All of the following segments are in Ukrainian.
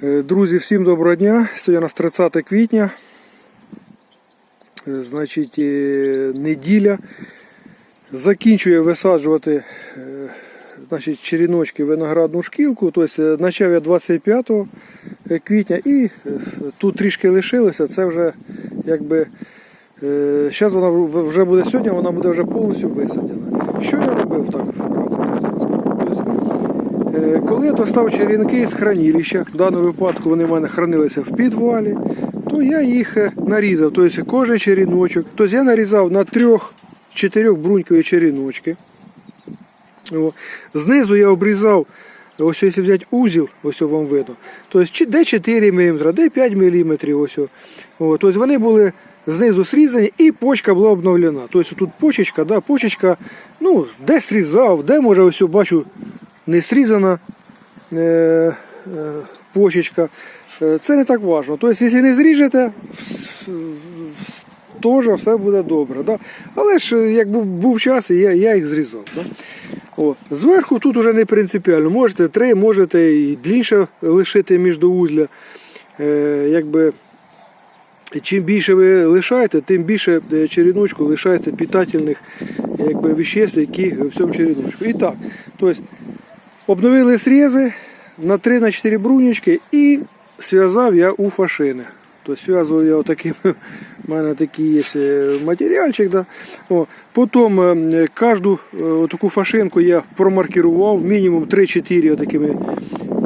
Е, Друзі, всім доброго дня. Сьогодні у нас 30 квітня. Е, Значить, е, неділя. Закінчую висаджувати значить, черіночки виноградну шкілку. Тобто почав я 25 квітня і тут трішки лишилося. Це вже якби. Зараз вона вже буде сьогодні, вона буде вже повністю висаджена. Що я робив так Коли я достав черенки з хранилища, в даному випадку вони в мене хранилися в підвалі, то я їх е, нарізав. Тобто кожен черіночок. Тобто я нарізав на трьох-чотирьох брунькові черіночки. Знизу я обрізав, ось якщо взяти узіл, ось вам видно, тобто де 4 мм, де 5 мм. Тобто вони були знизу срізані і почка була обновлена. Тобто тут почечка, да, почечка, ну, де срізав, де може ось бачу не срізана е, е, почечка. Е, Це не так важливо. Тобто, якщо не зріжете, теж все буде добре. Да? Але ж е, якби був час, я, я їх зрізав. Да? О. Зверху тут вже не принципіально. Можете три, можете і длінше лишити між узля. Е, якби, чим більше ви лишаєте, тим більше череночку лишається питательних якби, веществ, які в цьому череночку. І так, тобто, обновили срези на 3 на 4 брунічки і зв'язав я у фашини. Тобто зв'язував я отаким, у мене такий є е, матеріальчик. Да. О, потім е, кожну е, таку фашинку я промаркірував мінімум 3-4 такими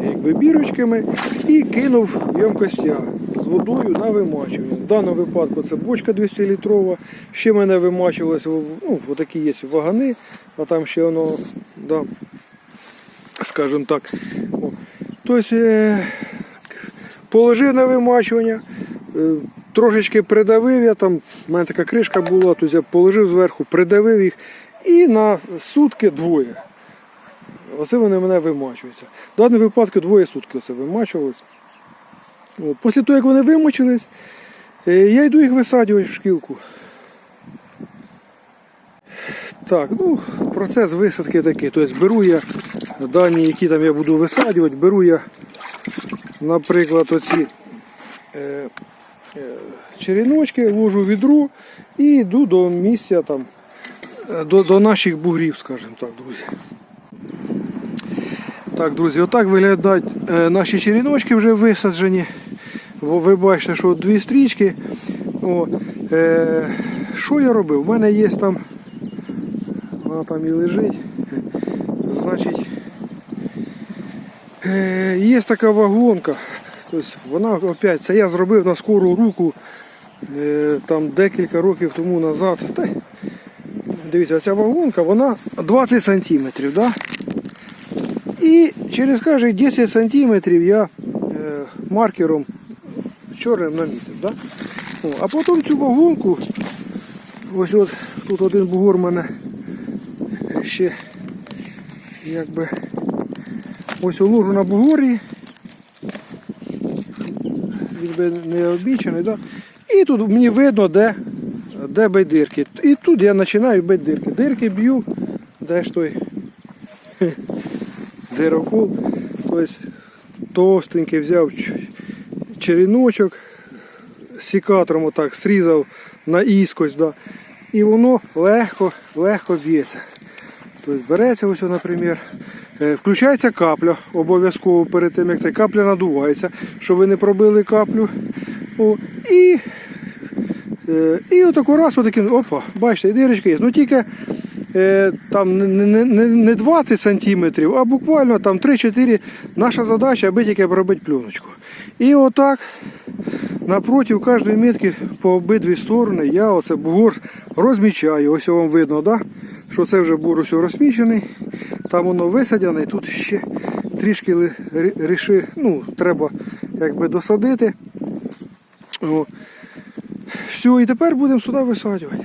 якби, бірочками і кинув в ємкостя з водою на вимачування. В даному випадку це бочка 200 літрова. Ще мене вимачувалося, ну, отакі є вагани, а там ще воно, да, скажімо так. Тобто е, положив на вимачування, е, трошечки придавив я там, в мене така кришка була, тобто я положив зверху, придавив їх і на сутки двоє. Оце вони мене вимачуються. В даному випадку двоє сутки оце вимачувалися. От. Після того, як вони вимочились, е, я йду їх висаджувати в шкілку. Так, ну, процес висадки такий. Тобто беру я дані, які там я буду висаджувати, беру я, наприклад, оці е, е, череночки, ложу в відро і йду до місця там, е, до, до наших бугрів, скажімо так, друзі. Так, друзі, отак виглядають е, наші череночки вже висаджені. Ви бачите, що дві стрічки. О, е, що я робив? У мене є там, вона там і лежить. Значить, є така вагонка. Тобто вона опять, це я зробив на скору руку е, там декілька років тому назад. Та, дивіться, ця вагонка, вона 20 сантиметрів. Да? І через кожні 10 сантиметрів я е, маркером чорним намітив. Да? О, а потім цю вагонку, ось от тут один бугор мене ще якби ось уложу на бугорі. Він би не обічений, да? І тут мені видно, де, де бить дирки. І тут я починаю бити дирки. Дирки б'ю, де ж той дирокол. Тобто товстенький взяв ч- череночок, сікатором отак срізав на іскось, да, і воно легко, легко б'ється. Тобто береться ось, наприклад, включається капля обов'язково перед тим, як ця капля надувається, щоб ви не пробили каплю. О, і Е, І отако раз, отаким, опа, бачите, дирочка є. Ну тільки е, там не, не, не, не 20 сантиметрів, а буквально там 3-4. Наша задача, аби тільки пробити пленочку. І отак напроти кожної метки по обидві сторони я оце бугор розмічаю. Ось вам видно, да? що це вже бур ось розмічений. Там воно висадяне, і тут ще трішки ріши, ну, треба якби досадити. О. Все, і тепер будемо сюди висаджувати.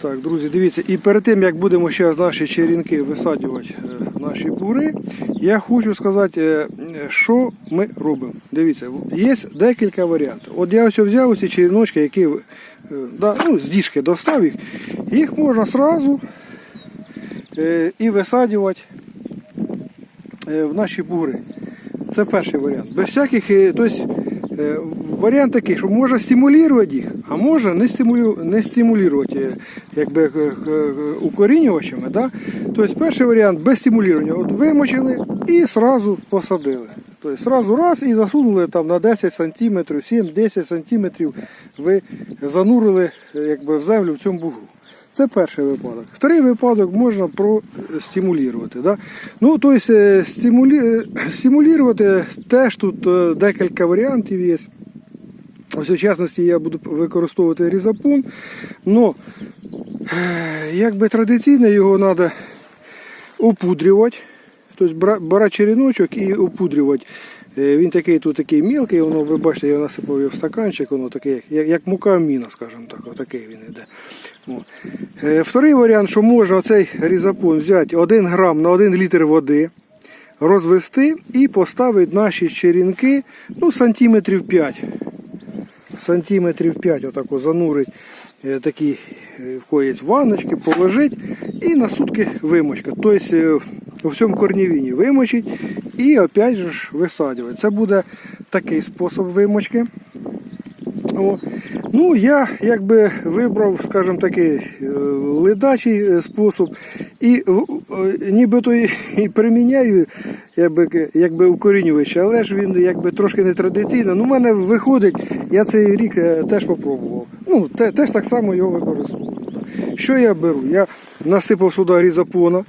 Так, друзі, дивіться, і перед тим як будемо ще наші черенки висаджувати е, наші бури, я хочу сказати, е, що ми робимо. Дивіться, є декілька варіантів. От я ось взяв ці череночки, які е, ну, з діжки достав їх. Їх можна одразу і висаджувати е, в наші бури. Це перший варіант. Без всяких, е, тобто, е, варіант такий, що можна стимулювати їх, а може не, стимулю, не стимулювати е, якби, е, е, укорінювачами. Да? Тобто перший варіант без стимулювання. От вимочили і одразу посадили. Тобто сразу раз і засунули там на 10 сантиметрів, 7-10 сантиметрів ви занурили е, якби, в землю в цьому бугу. Це перший випадок. Вторий випадок можна простимулювати. Да? Ну, тобто, е, стимулі... е, стимулювати теж тут е, декілька варіантів є. Ось, в частності, я буду використовувати різапун. Но, е, якби традиційно його треба опудрювати. Тобто брати череночок і опудрювати. Е, Він такий тут такий мілкий, воно, ви бачите, я насипав його в стаканчик, воно таке, як, як мука міна, скажімо так, отакий він іде. О. Е, Вторий варіант, що можна оцей різапун взяти 1 грам на 1 літр води, розвести і поставити наші черенки ну, сантиметрів 5. Сантиметрів 5 отако занурить е, такі в ванночки, положить і на сутки вимочка. Тобто у всьому корнівіні вимочить і опять ж висаджувати. Це буде такий спосіб вимочки. О. Ну, я якби вибрав, скажімо такий, е, ледачий е, спосіб і е, нібито і, приміняю якби, якби укорінювач, але ж він якби трошки не традиційно. Ну, у мене виходить, я цей рік теж попробував. Ну, те, теж так само його використовую. Що я беру? Я насипав сюди різапона,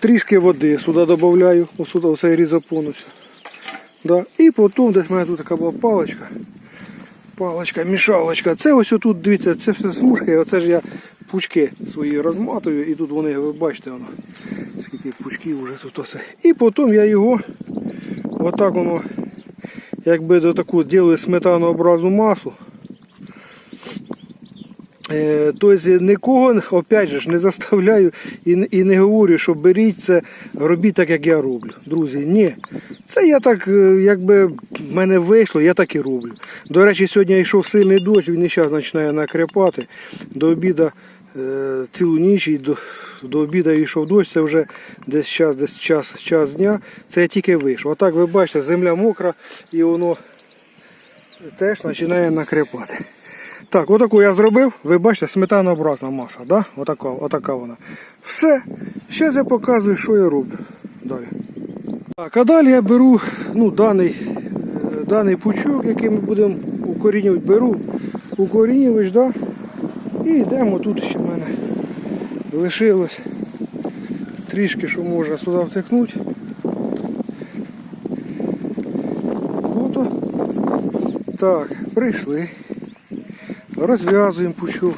трішки води сюди додаю, ось сюди оцей. Да. І потім десь в мене тут така була паличка. Паличка, мішалочка. Це ось отут, дивіться, це все смужки, оце ж я пучки свої розматую, і тут вони, ви бачите, воно, скільки пучків вже тут оце. І потім я його отак воно, якби до таку ділю сметанообразну масу. Е, Тобто нікого, опять же, не заставляю і, не- говорю, що беріть це, робіть так, як я роблю. Друзі, ні. Це я так, е, якби в мене вийшло, я так і роблю. До речі, сьогодні йшов сильний дощ, він зараз починає накріпати. До обіду е, цілу ніч і до, до обіду йшов дощ, це вже десь час, десь час, час дня. Це я тільки вийшов. Отак ви бачите, земля мокра і воно теж починає накріпати. Так, отаку я зробив, ви бачите, сметанообразна маса, да? отака, отака вона. Все. Зараз я показую, що я роблю. Далі. Так, а далі я беру ну, даний, е, даний пучок, який ми будемо укорінювати, беру укорінювач, да? і йдемо тут ще в мене лишилось трішки, що можна сюди втикнути. Ну так, прийшли. Розв'язуємо пучок.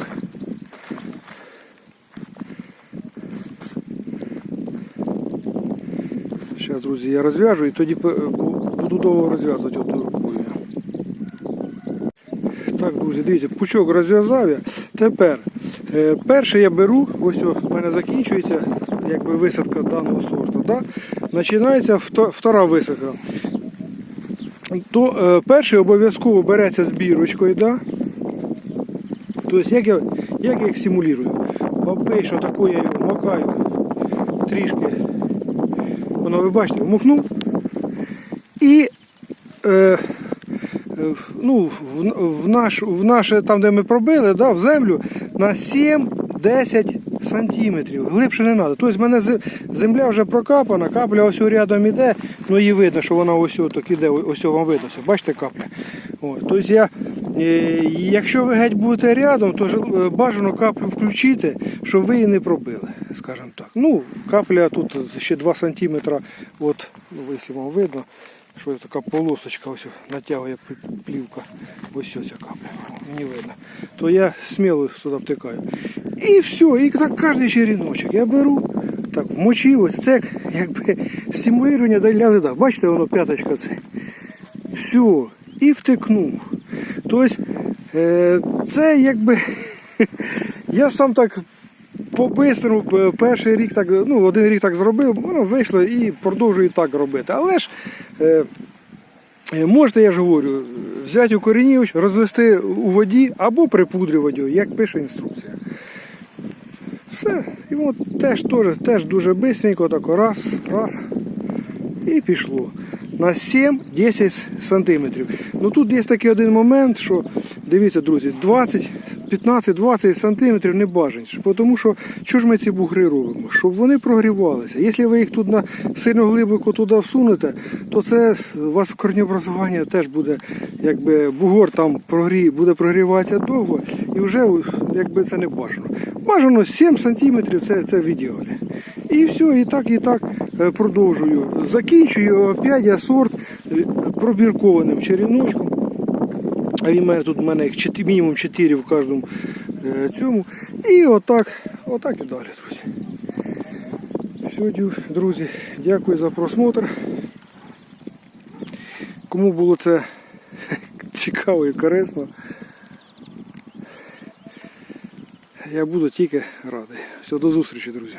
Зараз, друзі, я розв'яжу і тоді буду довго розв'язувати одною рукою. Так, друзі, дивіться, пучок розв'язав я. Тепер е, перше я беру, ось в мене закінчується якби висадка даного сорту. Да? Починається втора висадка. То е, перший обов'язково береться з бірочкою, да? Тобто, як я, як я їх стимулюю? Бабей, що таке я його макаю трішки. Воно, ви бачите, вмокнув. І е, е, ну, в, в, наш, в наше, там, де ми пробили, да, в землю на 7-10 сантиметрів. Глибше не треба. Тобто в мене земля вже прокапана, капля ось рядом іде, ну її видно, що вона ось так іде, ось вам видно. Бачите капля? Тобто я, якщо ви геть будете рядом, то е, бажано каплю включити, щоб ви її не пробили, скажімо так. Ну, капля тут ще 2 см, от, ну, якщо вам видно, що така полосочка ось натягує плівка. Ось ця капля. Мені видно. То я сміло сюди втикаю. І все, і так кожен черіночок. Я беру, так, вмочив, ось це якби стимулювання для леда. Бачите, воно п'яточка це. Все, і втикнув. Тобто, е, це якби. Я сам так по-бистрому перший рік так, ну, один рік так зробив, воно вийшло і продовжую так робити. Але ж е, е, можете, я ж говорю, взяти укорінювач, розвести у воді або припудрювати як пише інструкція. Все, і от теж, теж, теж дуже швидко, так раз, раз, і пішло. На 7-10 сантиметрів. Ну тут є такий один момент, що дивіться, друзі, 20, 15-20 сантиметрів не бажано. Тому що що ж ми ці бугри робимо? Щоб вони прогрівалися. Якщо ви їх тут на сильно глибоко туди всунете, то це у вас корнеобразування теж буде, якби бугор там прогрі, буде прогріватися довго і вже якби це не бажано. Бажано 7 сантиметрів, це, це в ідеалі. І все, і так, і так е, продовжую. Закінчую опять я сорт е, пробіркованим черіночком. А він мене тут в мене їх мінімум 4 в кожному е, цьому. І отак, отак і далі, друзі. Все, друзі, дякую за просмотр. Кому було це цікаво і корисно, я буду тільки радий. Все, до зустрічі, друзі.